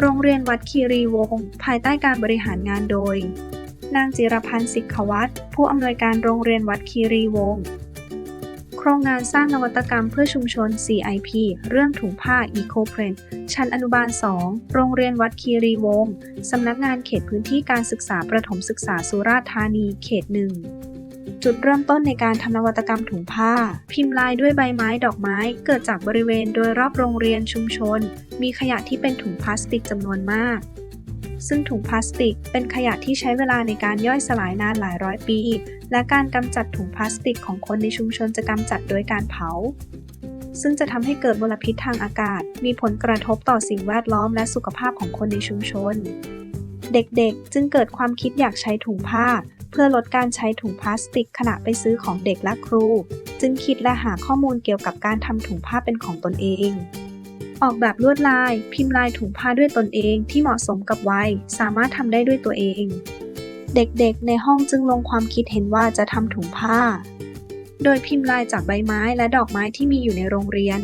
โรงเรียนวัดคีรีวงศ์ภายใต้การบริหารงานโดย นางจิรพันธ์สิกขวัตรผู้อำนวยการโรงเรียนวัดคีรีวงศ์โครงงานสร้างนวัตกรรมเพื่อชุมชน CIP เรื่องถุงผ้า Eco p r i n t ชั้นอนุบาล 2 โรงเรียนวัดคีรีวงศ์สำนักงานเขตพื้นที่การศึกษาประถมศึกษาสุราษฎร์ธานีเขตหนึ่ง จุดเริ่มต้นในการทำนวัตกรรมถุงผ้า พิมพ์ลายด้วยใบไม้ดอกไม้ เกิดจากบริเวณโดยรอบโรงเรียนชุมชน มีขยะที่เป็นถุงพลาสติกจำนวนมากซึ่งถุงพลาสติกเป็นขยะที่ใช้เวลาในการย่อยสลายนานหลายร้อยปี และการกำจัดถุงพลาสติกของคนในชุมชนจะกำจัดโดยการเผา ซึ่งจะทำให้เกิดมลพิษทางอากาศ มีผลกระทบต่อสิ่งแวดล้อมและสุขภาพของคนในชุมชน เด็กๆ จึงเกิดความคิดอยากใช้ถุงผ้า เพื่อลดการใช้ถุงพลาสติกขณะไปซื้อของเด็กและครู จึงคิดและหาข้อมูลเกี่ยวกับการทำถุงผ้าเป็นของตนเอง ออกแบบลวดลาย พิมพ์ลายถุงผ้าด้วยตนเองที่เหมาะสมกับวัย สามารถทำได้ด้วยตัวเอง เด็กๆ ในห้องจึงลงความคิดเห็นว่าจะทำถุงผ้า โดยพิมพ์ลายจากใบไม้และดอกไม้ที่มีอยู่ในโรงเรียน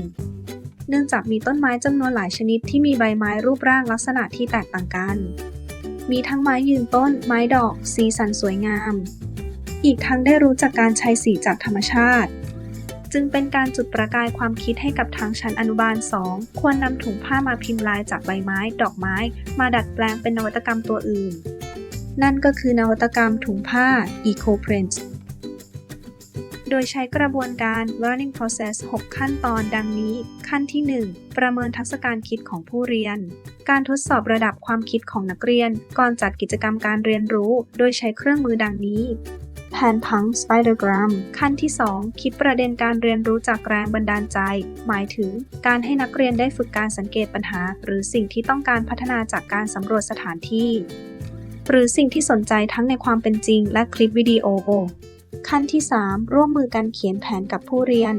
เนื่องจากมีต้นไม้จำนวนหลายชนิดที่มีใบไม้รูปร่างลักษณะที่แตกต่างกัน มีทั้งไม้ยืนต้น ไม้ดอก สีสันสวยงาม อีกทั้งได้รู้จักการใช้สีจากธรรมชาติ จึงเป็นการจุดประกายความคิดให้กับทางชั้นอนุบาล 2 ควรนำถุงผ้ามาพิมพ์ลายจากใบไม้ ดอกไม้ มาดัดแปลงเป็นนวัตกรรมตัวอื่น นั่นก็คือนวัตกรรมถุงผ้า Eco Print โดยใช้กระบวนการ learning process 6 ขั้นตอนดังนี้ ขั้นที่ 1 ประเมินทักษะการคิดของผู้เรียน การทดสอบระดับความคิดของนักเรียน ก่อนจัดกิจกรรมการเรียนรู้ โดยใช้เครื่องมือดังนี้แผนพัง Spidergram ขั้นที่ 2 คิดประเด็นการเรียนรู้จากแรงบันดาลใจ หมายถึง การให้นักเรียนได้ฝึกการสังเกตปัญหา หรือสิ่งที่ต้องการพัฒนาจากการสำรวจสถานที่ หรือสิ่งที่สนใจทั้งในความเป็นจริงและคลิปวิดีโอ ขั้นที่ 3 ร่วมมือกันเขียนแผนกับผู้เรียน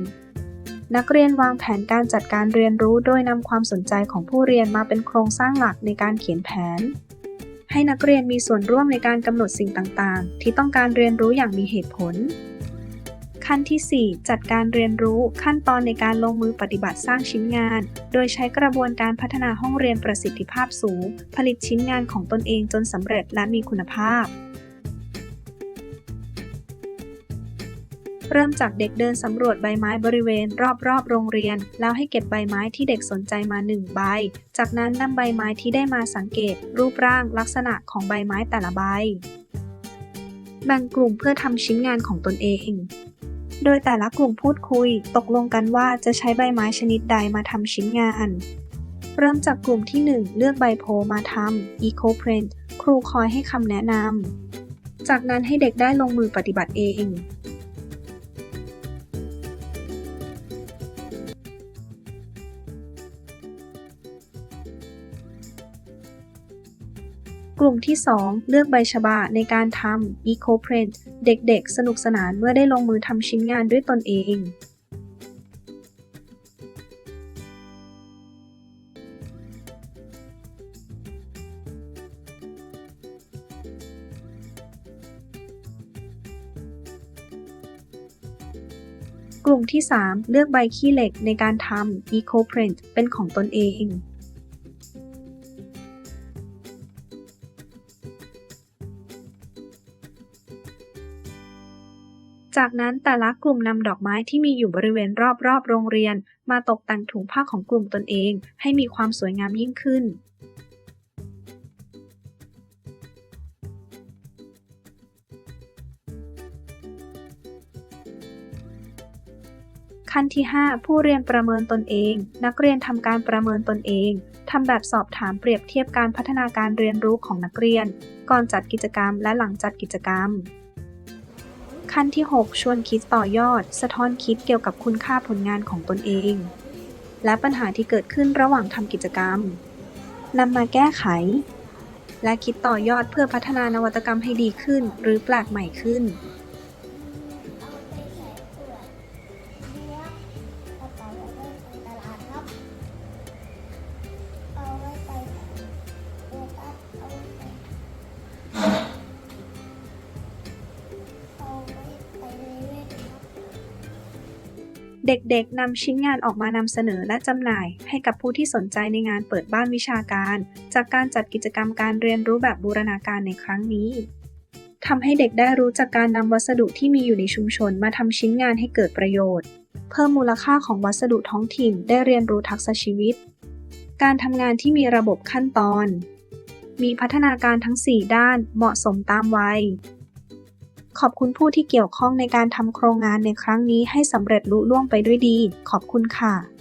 นักเรียนวางแผนการจัดการเรียนรู้โดยนำความสนใจของผู้เรียนมาเป็นโครงสร้างหลักในการเขียนแผน ให้นักเรียนมีส่วนร่วมในการกำหนดสิ่งต่างๆ ที่ต้องการเรียนรู้อย่างมีเหตุผล ขั้นที่ 4 จัดการเรียนรู้ขั้นตอนในการลงมือปฏิบัติสร้างชิ้นงาน โดยใช้กระบวนการพัฒนาห้องเรียนประสิทธิภาพสูง ผลิตชิ้นงานของตนเองจนสำเร็จและมีคุณภาพ เริ่มจากเด็กเดินสำรวจใบไม้บริเวณ รอบๆโรงเรียน แล้วให้เก็บใบไม้ที่เด็กสนใจมาหนึ่งใบ จากนั้นนำใบไม้ที่ได้มาสังเกต รูปร่างลักษณะของใบไม้แต่ละใบ แบ่งกลุ่มเพื่อทำชิ้นงานของตนเอง โดยแต่ละกลุ่มพูดคุย ตกลงกันว่าจะใช้ใบไม้ชนิดใดมาทำชิ้นงาน เริ่มจากกลุ่มที่ 1 เลือกใบโพมาทำ Eco Print ครูคอยให้คำแนะนำจากนั้นให้เด็กได้ลงมือปฏิบัติเอง กลุ่มที่ 2 เลือกใบชบาในการทำ Eco Print เด็กๆ สนุกสนานเมื่อได้ลงมือทำชิ้นงานด้วยตนเองกลุ่มที่ 3 เลือกใบขี้เหล็กในการทำ Eco Print เป็นของตนเอง จากนั้นแต่ละกลุ่มนำดอกไม้ที่มีอยู่บริเวณรอบๆโรงเรียน มาตกแต่งถุงผ้าของกลุ่มตนเอง ให้มีความสวยงามยิ่งขึ้นขั้นที่ 5 ผู้เรียนประเมินตนเอง นักเรียนทำการประเมินตนเองทำแบบสอบถามเปรียบเทียบการพัฒนาการเรียนรู้ของนักเรียน ก่อนจัดกิจกรรมและหลังจัดกิจกรรม ขั้นที่ 6 ชวนคิดต่อยอด สะท้อนคิดเกี่ยวกับคุณค่าผลงานของตนเอง และปัญหาที่เกิดขึ้นระหว่างทำกิจกรรมนำมาแก้ไข และคิดต่อยอดเพื่อพัฒนานวัตกรรมให้ดีขึ้น หรือแปลกใหม่ขึ้น เด็กๆนำชิ้นงานออกมานำเสนอและจำหน่าย ให้กับผู้ที่สนใจในงานเปิดบ้านวิชาการ จากการจัดกิจกรรมการเรียนรู้แบบบูรณาการในครั้งนี้ทำให้เด็กได้รู้จากการนำวัสดุที่มีอยู่ในชุมชนมาทำชิ้นงานให้เกิดประโยชน์ เพิ่มมูลค่าของวัสดุท้องถิ่นได้เรียนรู้ทักษะชีวิต การทำงานที่มีระบบขั้นตอน มีพัฒนาการทั้ง 4 ด้านเหมาะสมตามวัย ขอบคุณผู้ที่เกี่ยวข้องในการทำโครงงานในครั้งนี้ให้สำเร็จลุล่วงไปด้วยดี ขอบคุณค่ะ